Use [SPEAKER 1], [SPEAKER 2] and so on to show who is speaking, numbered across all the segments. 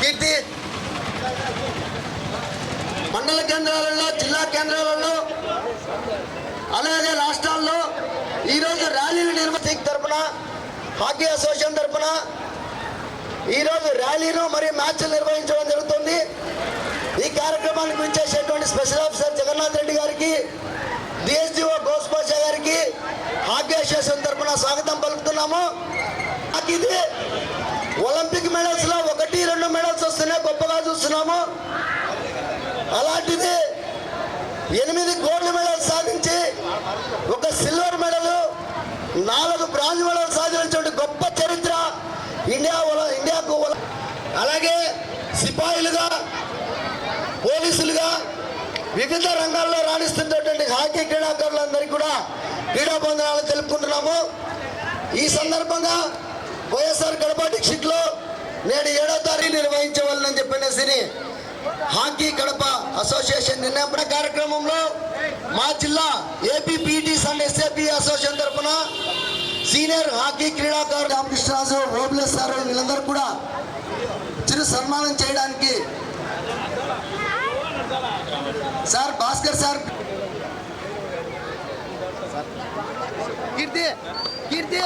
[SPEAKER 1] కీర్తి. మండల కేంద్రాలలో జిల్లా కేంద్రాలలో అలాగే రాష్ట్రాల్లో ఈరోజు ర్యాలీలు నిర్వహించ తరపున హాకీ అసోసియేషన్ తరపున ఈరోజు ర్యాలీను మరియు మ్యాచ్లు నిర్వహించడం జరుగుతుంది. ఈ కార్యక్రమానికి విచ్చేసేటువంటి స్పెషల్ ఆఫీసర్ జగన్నాథ్ రెడ్డి గారికి డిఎస్డిఓ గోస్పాషా గారికి హాకీ అసోసియేషన్ తరపున స్వాగతం పలుకుతున్నాము. నాకు ఇది ఒలింపిక్ మెడల్స్లో రెండు మెడల్స్ వస్తున్నాయి గొప్పగా చూస్తున్నాము. అలాంటిది ఎనిమిది గోల్డ్ మెడల్ సాధించి ఒక సిల్వర్ మెడల్ నాలుగు బ్రాంజ్ మెడల్ సాధించినటువంటి గొప్ప చరిత్ర ఇండియా ఇండియాకు అలాగే సిపాయిలుగా పోలీసులుగా వివిధ రంగాల్లో రాణిస్తున్నటువంటి హాకీ క్రీడాకారులందరికీ కూడా క్రీడా బంధనాలు తెలుపుకుంటున్నాము. ఈ సందర్భంగా వైఎస్ఆర్ కడప డిస్టిక్ నేడు ఏడో తారీఖు నిర్వహించవాలని చెప్పనేసి హాకీ కడప అసోసియేషన్ నిర్ణయించిన కార్యక్రమంలో మా జిల్లా AP PETs and SAP association తరఫున సీనియర్ హాకీ క్రీడాకారుడు రామకృష్ణరాజు ఓబ్లెస్ సార్ వీళ్ళందరూ కూడా చిరు సన్మానం చేయడానికి సార్ భాస్కర్ సార్. కీర్తి కీర్తి.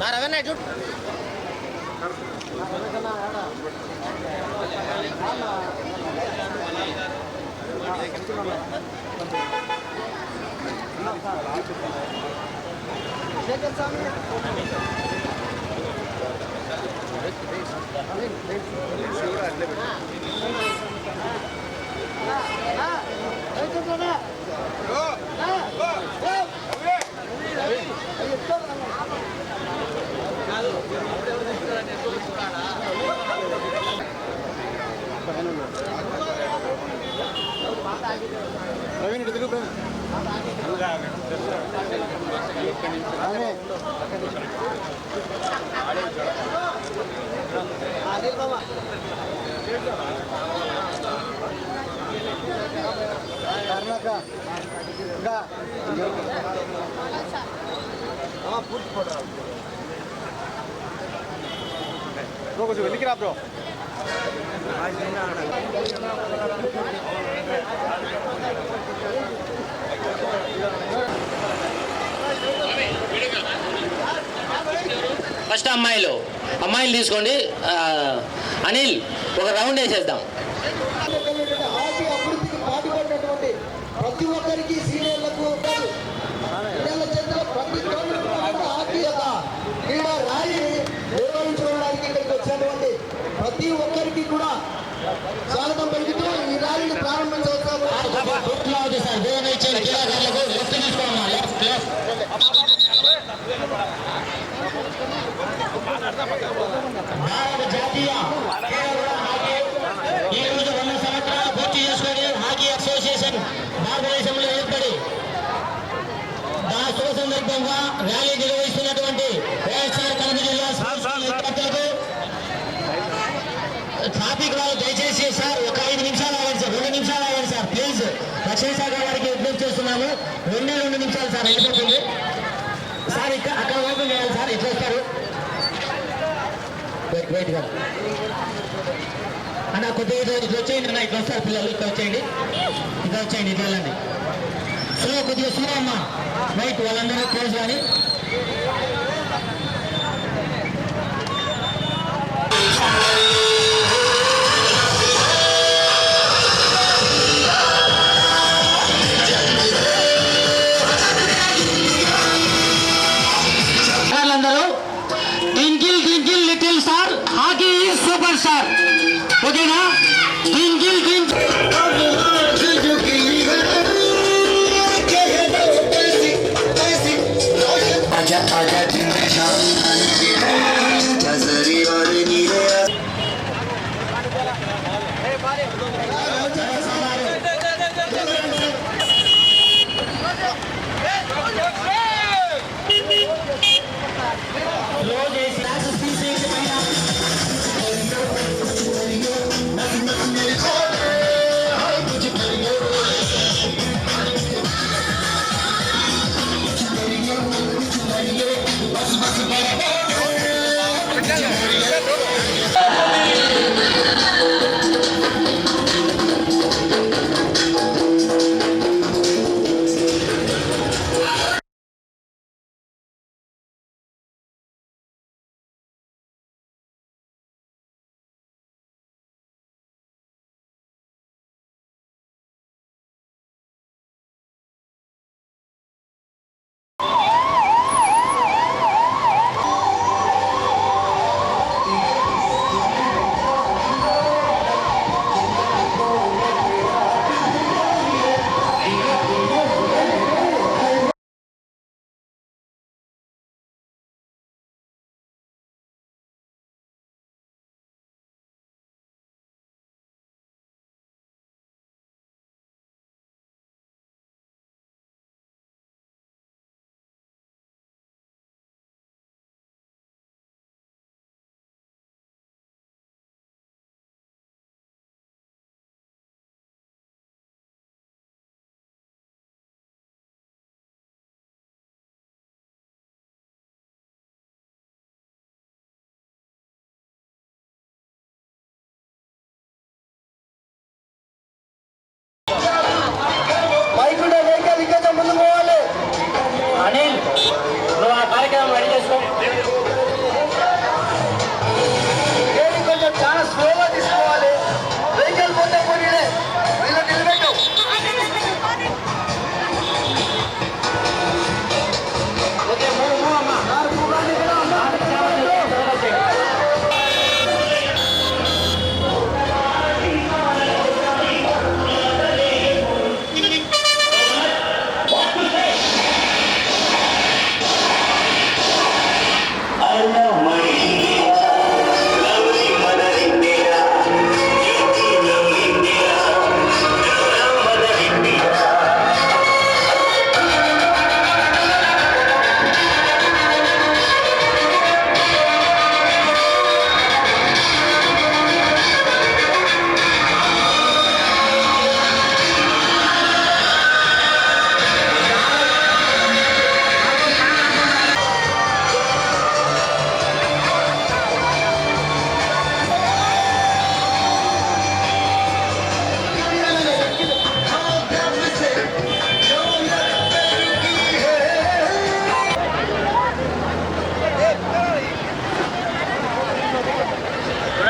[SPEAKER 2] ನಾರವೇನ ಜುಟ್ ಶಿವರಾಜ್ కొంచెం వెళ్ళికి రా బ్రో.
[SPEAKER 3] ఫస్ట్ అమ్మాయిలు. అమ్మాయిలు తీసుకోండి. అనిల్ ఒక రౌండ్ వేసేద్దాం
[SPEAKER 1] హాకీ అభివృద్ధికి పాటుపడినటువంటి ప్రతి ఒక్కరికి సీనియర్లకు కాదు, పిల్లల చేతిలో ప్రతి గవర్నమెంట్ కూడా హాకీ యొక్క క్రీడా ర్యాలీని నిర్వహించుకోవడానికి ఇక్కడికి వచ్చినటువంటి ప్రతి ఒక్కరికి కూడా స్వాగతం పలుకుతూ ఈ ర్యాలీని ప్రారంభించవచ్చు
[SPEAKER 4] భారత జాతీయ కేరళ హాకీ. ఈ రోజు వంద సంవత్సరాలు పూర్తి చేసుకొని హాకీ అసోసియేషన్ భారతదేశంలో ఏర్పడి దా శుభ సందర్భంగా ర్యాలీ నిర్వహిస్తున్నటువంటి వైఎస్ఆర్ కడప జిల్లా ట్రాఫిక్ వాళ్ళు దయచేసి సార్ ఒక ఐదు నిమిషాలు ఆగండి సార్ రెండు నిమిషాలు ఆగండి సార్ ప్లీజ్. రక్షణ శాఖ వారికి విజ్ఞప్తి చేస్తున్నాము. రెండే రెండు నిమిషాలు సార్ అయిపోతుంది సార్ ఇక్కడ అక్కడ ఓపెన్ చేయాలి సార్ ఇట్లా వస్తారు. వెయిట్ వెయిట్ అన్న కొద్దిగా ఇట్లా ఇట్లా వచ్చేయండి అన్న ఇట్లా వస్తారు పిల్లలు ఇట్లా వచ్చేయండి. ఇట్లా వచ్చేయండి ఇట్లా వెళ్ళండి. స్లో కొద్దిగా స్లో అమ్మ రైట్ వాళ్ళందరూ క్లోజ్ కానీ. you.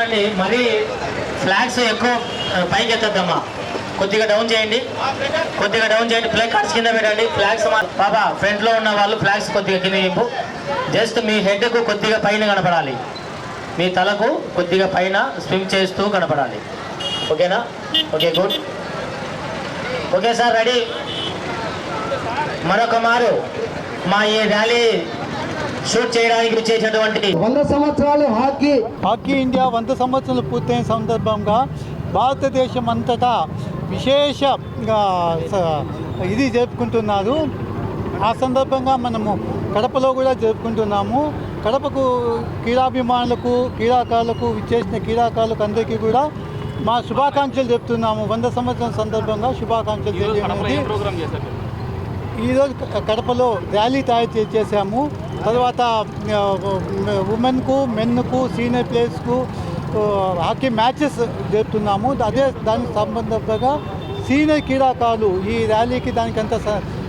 [SPEAKER 4] చూడండి మరీ ఫ్లాగ్స్ ఎక్కువ పైకి ఎత్తద్దమ్మా కొద్దిగా డౌన్ చేయండి. కొద్దిగా డౌన్ చేయండి. ఫ్లాగ్ కార్డ్స్ కింద పెట్టండి. ఫ్లాగ్స్ బాబా ఫ్రంట్లో ఉన్న వాళ్ళు ఫ్లాగ్స్ కొద్దిగా కింద ఇంపు జస్ట్ మీ హెడ్కు కొద్దిగా పైన కనపడాలి. మీ తలకు కొద్దిగా పైన స్విమ్ చేస్తూ కనపడాలి. ఓకేనా? Okay good okay sir ready మరొక మారు. మా ఈ ర్యాలీ షూట్ చేయడానికి వచ్చేటటువంటి
[SPEAKER 1] వంద సంవత్సరాలు హాకీ.
[SPEAKER 2] హాకీ ఇండియా వంద సంవత్సరాలు పూర్తయిన సందర్భంగా భారతదేశం అంతటా విశేష ఆ, స- ఇది జరుపుకుంటున్నారు. ఆ సందర్భంగా మనము కడపలో కూడా జరుపుకుంటున్నాము. కడపకు క్రీడాభిమానులకు క్రీడాకారులకు విచ్చేసిన క్రీడాకారులకు అందరికీ కూడా మా శుభాకాంక్షలు చెప్తున్నాము. వంద సంవత్సరం సందర్భంగా శుభాకాంక్షలు ఈరోజు కడపలో ర్యాలీ తయారు చేసాము తర్వాత ఉమెన్కు మెన్కు సీనియర్ ప్లేయర్స్కు హాకీ మ్యాచెస్ జరుపుతున్నాము. అదే దానికి సంబంధంగా సీనియర్ క్రీడాకారులు ఈ ర్యాలీకి దానికంత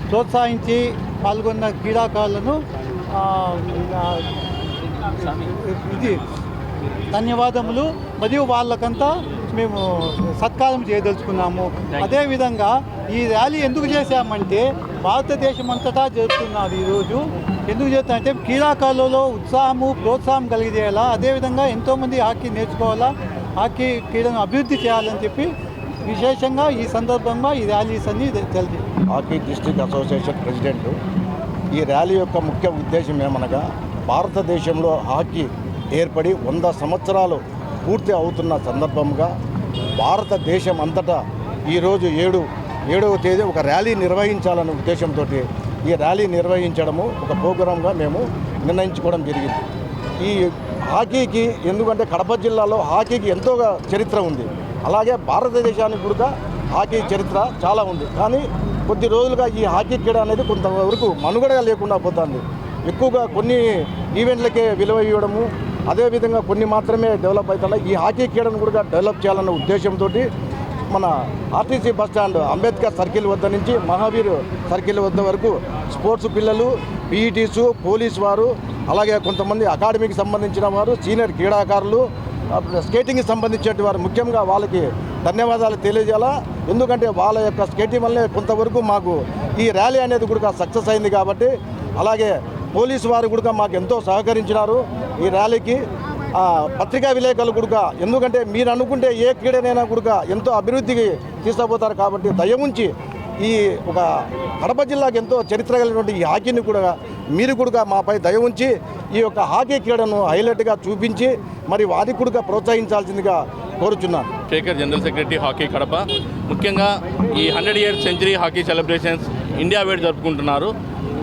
[SPEAKER 2] ప్రోత్సహించి పాల్గొన్న క్రీడాకారులను ఇది ధన్యవాదములు. మరియు వాళ్ళకంతా మేము సత్కారం చేయదలుచుకున్నాము. అదేవిధంగా ఈ ర్యాలీ ఎందుకు చేశామంటే భారతదేశం అంతటా జరుపుతున్నారు ఈరోజు ఎందుకు చేస్తున్నారంటే క్రీడాకారులలో ఉత్సాహము ప్రోత్సాహం కలిగజేయాలా అదేవిధంగా ఎంతోమంది హాకీ నేర్చుకోవాలా హాకీ క్రీడను అభివృద్ధి చేయాలని చెప్పి విశేషంగా ఈ సందర్భంగా ఈ ర్యాలీస్ అన్ని తెలియజేయాలి
[SPEAKER 5] హాకీ డిస్ట్రిక్ట్ అసోసియేషన్ ప్రెసిడెంట్ ఈ ర్యాలీ యొక్క ముఖ్య ఉద్దేశం ఏమనగా భారతదేశంలో హాకీ ఏర్పడి వంద సంవత్సరాలు పూర్తి అవుతున్న సందర్భంగా భారతదేశం అంతటా ఈరోజు ఏడు ఏడవ తేదీ ఒక ర్యాలీ నిర్వహించాలనే ఉద్దేశంతో ఈ ర్యాలీ నిర్వహించడము ఒక ప్రోగ్రాంగా మేము నిర్ణయించుకోవడం జరిగింది. ఈ హాకీకి ఎందుకంటే కడప జిల్లాలో హాకీకి ఎంతో చరిత్ర ఉంది. అలాగే భారతదేశానికి కూడా హాకీ చరిత్ర చాలా ఉంది. కానీ కొద్ది రోజులుగా ఈ హాకీ క్రీడ అనేది కొంతవరకు మనుగడగా లేకుండా పోతుంది. ఎక్కువగా కొన్ని ఈవెంట్లకే విలువ ఇవ్వడము అదేవిధంగా కొన్ని మాత్రమే డెవలప్ అవుతున్నాయి ఈ హాకీ క్రీడను కూడా డెవలప్ చేయాలన్న ఉద్దేశంతో మన RTC bus stand Ambedkar circle వద్ద నుంచి మహావీర్ సర్కిల్ వద్ద వరకు స్పోర్ట్స్ పిల్లలు పీఈటీసు పోలీస్ వారు అలాగే కొంతమంది అకాడమీకి సంబంధించిన వారు సీనియర్ క్రీడాకారులు స్కేటింగ్కి సంబంధించిన వారు ముఖ్యంగా వాళ్ళకి ధన్యవాదాలు తెలియజేయాలా? ఎందుకంటే వాళ్ళ యొక్క స్కేటింగ్ వల్లే కొంతవరకు మాకు ఈ ర్యాలీ అనేది కూడా సక్సెస్ అయింది కాబట్టి అలాగే పోలీసు వారు కూడా మాకు ఎంతో సహకరించినారు ఈ ర్యాలీకి. పత్రికా విలేకరులు కూడా ఎందుకంటే మీరు అనుకుంటే ఏ క్రీడనైనా కూడా ఎంతో అభివృద్ధికి తీసుకుపోతారు కాబట్టి దయముంచి ఈ ఒక కడప జిల్లాకు ఎంతో చరిత్ర కలిగినటువంటి ఈ హాకీని కూడా మీరు కూడా మాపై దయ ఉంచి ఈ యొక్క హాకీ క్రీడను హైలైట్గా చూపించి మరి వారికి కూడా ప్రోత్సహించాల్సిందిగా కోరుచున్నాను.
[SPEAKER 6] Shekar general secretary hockey Kadapa. ముఖ్యంగా ఈ hundred years century hockey celebrations India wide జరుపుకుంటున్నారు.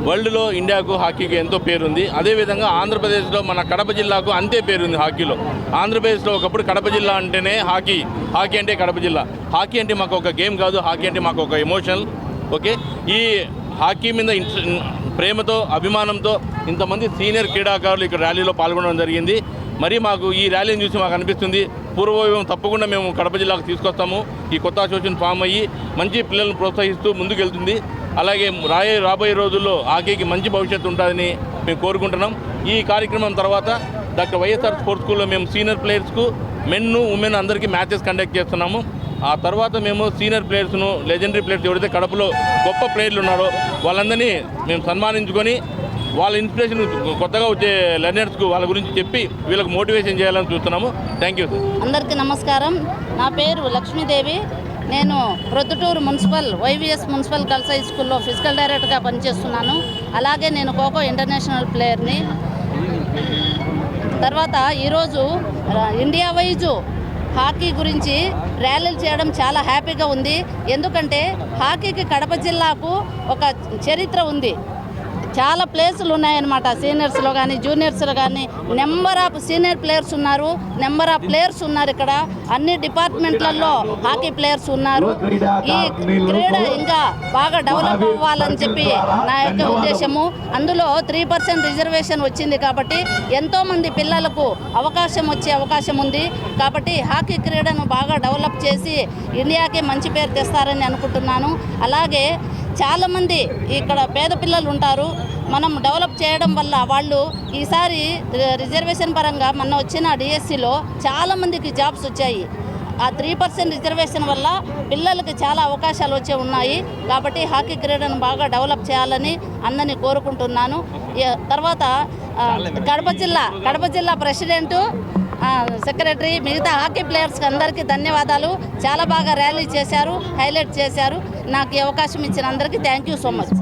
[SPEAKER 6] వరల్డ్లో ఇండియాకు హాకీకి ఎంతో పేరుంది. అదేవిధంగా ఆంధ్రప్రదేశ్లో మన కడప జిల్లాకు అంతే పేరుంది హాకీలో. ఆంధ్రప్రదేశ్లో ఒకప్పుడు కడప జిల్లా అంటేనే హాకీ. హాకీ అంటే కడప జిల్లా. హాకీ అంటే మాకు ఒక గేమ్ కాదు. హాకీ అంటే మాకు ఒక ఎమోషనల్ ఓకే? ఈ హాకీ మీద ప్రేమతో అభిమానంతో ఇంతమంది సీనియర్ క్రీడాకారులు ఇక్కడ ర్యాలీలో పాల్గొనడం జరిగింది. మరి మాకు ఈ ర్యాలీని చూసి మాకు అనిపిస్తుంది. పూర్వవైభవం తప్పకుండా మేము కడప జిల్లాకు తీసుకొస్తాము. ఈ కొత్త అసోసియేషన్ ఫామ్ అయ్యి మంచి పిల్లలను ప్రోత్సహిస్తూ ముందుకెళ్తుంది. అలాగే రాయే రాబోయే రోజుల్లో ఆకేకి మంచి భవిష్యత్తు ఉంటుందని మేము కోరుకుంటున్నాం. ఈ కార్యక్రమం తర్వాత డాక్టర్ వైఎస్ఆర్ స్పోర్ట్స్ స్కూల్లో మేము సీనియర్ ప్లేయర్స్కు మెన్ ఉమెన్ అందరికీ మ్యాచెస్ కండక్ట్ చేస్తున్నాము. ఆ తర్వాత మేము సీనియర్ ప్లేయర్స్ను లెజెండరీ ప్లేయర్స్ ఎవరైతే కడపలో గొప్ప ప్లేయర్లు ఉన్నారో వాళ్ళందరినీ మేము సన్మానించుకొని వాళ్ళ ఇన్స్పిరేషన్ కొత్తగా వచ్చే లెర్నర్స్కు వాళ్ళ గురించి చెప్పి వీళ్ళకి మోటివేషన్ చేయాలని చూస్తున్నాము. Thank you sir.
[SPEAKER 7] అందరికీ నమస్కారం. నా పేరు లక్ష్మీదేవి. నేను Proddatur municipal YVS municipal girls high స్కూల్లో ఫిజికల్ డైరెక్టర్గా పనిచేస్తున్నాను. అలాగే నేను ఖోఖో ఇంటర్నేషనల్ ప్లేయర్ని. తర్వాత ఈరోజు ఇండియా వైజు హాకీ గురించి ర్యాలీలు చేయడం చాలా హ్యాపీగా ఉంది. ఎందుకంటే హాకీకి కడప జిల్లాకు ఒక చరిత్ర ఉంది. చాలా ప్లేసులు ఉన్నాయన్నమాట. సీనియర్స్లో కానీ జూనియర్స్లో కానీ నెంబర్ ఆఫ్ సీనియర్ ప్లేయర్స్ ఉన్నారు. నెంబర్ ఆఫ్ ప్లేయర్స్ ఉన్నారు ఇక్కడ. అన్ని డిపార్ట్మెంట్లలో హాకీ ప్లేయర్స్ ఉన్నారు. ఈ క్రీడ ఇంకా బాగా డెవలప్ అవ్వాలని చెప్పి నా యొక్క ఉద్దేశము. అందులో త్రీ పర్సెంట్ రిజర్వేషన్ వచ్చింది కాబట్టి ఎంతోమంది పిల్లలకు అవకాశం వచ్చే అవకాశం ఉంది. కాబట్టి హాకీ క్రీడను బాగా డెవలప్ చేసి ఇండియాకి మంచి పేరు తెస్తారని అనుకుంటున్నాను. అలాగే చాలామంది ఇక్కడ పేద పిల్లలు ఉంటారు. మనం డెవలప్ చేయడం వల్ల వాళ్ళు ఈసారి రిజర్వేషన్ పరంగా మొన్న వచ్చిన డిఎస్సిలో చాలామందికి జాబ్స్ వచ్చాయి. ఆ త్రీ పర్సెంట్ రిజర్వేషన్ వల్ల పిల్లలకి చాలా అవకాశాలు వచ్చే ఉన్నాయి. కాబట్టి హాకీ క్రీడను బాగా డెవలప్ చేయాలని అందరినీ కోరుకుంటున్నాను. తర్వాత కడప జిల్లా కడప జిల్లా ప్రెసిడెంటు సెక్రటరీ మిగతా హాకీ ప్లేయర్స్కి అందరికీ ధన్యవాదాలు. చాలా బాగా ర్యాలీ చేశారు హైలైట్ చేశారు. నాకు ఈ అవకాశం ఇచ్చిన అందరికీ థ్యాంక్ యూ సో మచ్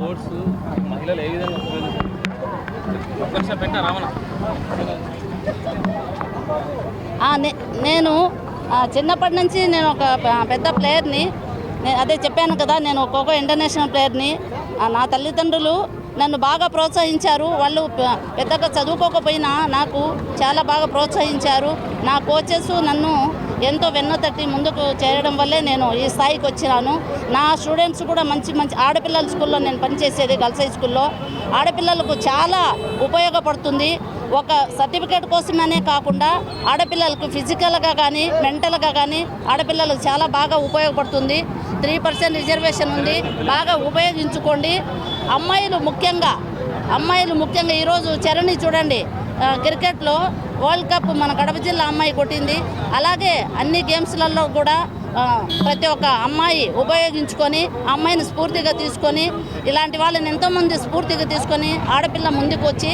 [SPEAKER 7] నేను చిన్నప్పటి నుంచి నేను ఒక పెద్ద ప్లేయర్ని అదే చెప్పాను కదా నేను ఖోఖో ఇంటర్నేషనల్ ప్లేయర్ని నా తల్లిదండ్రులు నన్ను బాగా ప్రోత్సహించారు. వాళ్ళు పెద్దగా చదువుకోకపోయినా నాకు చాలా బాగా ప్రోత్సహించారు. నా కోచెస్ నన్ను ఎంతో వెన్నతట్టి ముందుకు చేరడం వల్లే నేను ఈ స్థాయికి వచ్చినాను. నా స్టూడెంట్స్ కూడా మంచి మంచి ఆడపిల్లల స్కూల్లో నేను పనిచేసేది గర్ల్స్ హై స్కూల్లో. ఆడపిల్లలకు చాలా ఉపయోగపడుతుంది. ఒక సర్టిఫికేట్ కోసమనే కాకుండా ఆడపిల్లలకు ఫిజికల్గా కానీ మెంటల్గా కానీ ఆడపిల్లలకు చాలా బాగా ఉపయోగపడుతుంది. త్రీ పర్సెంట్ రిజర్వేషన్ ఉంది. బాగా ఉపయోగించుకోండి. అమ్మాయిలు ముఖ్యంగా అమ్మాయిలు ముఖ్యంగా ఈరోజు చరణి చూడండి. క్రికెట్లో వరల్డ్ కప్ మన కడప జిల్లా అమ్మాయి కొట్టింది. అలాగే అన్ని గేమ్స్లలో కూడా ప్రతి ఒక్క అమ్మాయి ఉపయోగించుకొని అమ్మాయిని స్ఫూర్తిగా తీసుకొని ఇలాంటి వాళ్ళని ఎంతోమంది స్ఫూర్తిగా తీసుకొని ఆడపిల్ల ముందుకు వచ్చి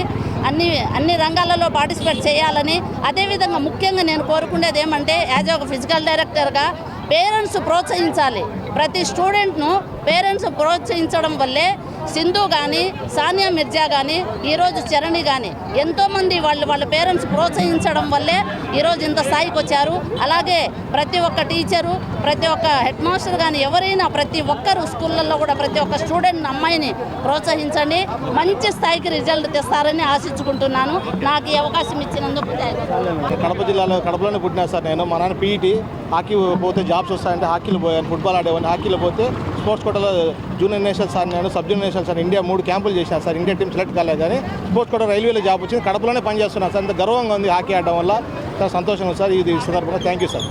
[SPEAKER 7] అన్ని అన్ని రంగాలలో పార్టిసిపేట్ చేయాలని అదేవిధంగా ముఖ్యంగా నేను కోరుకునేది ఏమంటే యాజ్ ఒక ఫిజికల్ డైరెక్టర్గా పేరెంట్స్ ప్రోత్సహించాలి. ప్రతి స్టూడెంట్ను పేరెంట్స్ ప్రోత్సహించడం వల్లే సింధు కానీ సానియా మిర్జా కానీ ఈరోజు చరణి కానీ ఎంతోమంది వాళ్ళు వాళ్ళ పేరెంట్స్ ప్రోత్సహించడం వల్లే ఈరోజు ఇంత స్థాయికి వచ్చారు. అలాగే ప్రతి ఒక్క టీచరు ప్రతి ఒక్క హెడ్ మాస్టర్ కానీ ఎవరైనా ప్రతి ఒక్కరు స్కూళ్ళల్లో కూడా ప్రతి ఒక్క స్టూడెంట్ అమ్మాయిని ప్రోత్సహించండి. మంచి స్థాయికి రిజల్ట్ తెస్తారని ఆశించుకుంటున్నాను. నాకు ఈ అవకాశం ఇచ్చినందుకు
[SPEAKER 8] కడప జిల్లాలో కడపలోనే పుట్టినా సార్ నేను. మా నాన్న పీఈటీ హాకీ పోతే జాబ్స్ వస్తాయంటే హాకీలో పోయాను ఫుట్బాల్ ఆడేవాడిని హాకీలో పోతే స్పోర్ట్స్ కోటలో జూనియర్ నేషనల్స్ నేను sub junior nationals sir India మూడు క్యాంపులు చేశాను సార్ ఇండియా టీం సెలెక్ట్ కాలేదు కానీ స్పోర్ట్స్ కోట రైల్వేలో జాబ్ వచ్చింది. కడపలోనే పనిచేస్తున్నాను సార్. ఇంత గర్వంగా ఉంది హాకీ ఆడడం వల్ల. చాలా సంతోషంగా ఉంది సార్. ఇది సందర్భంగా థ్యాంక్ యూ సార్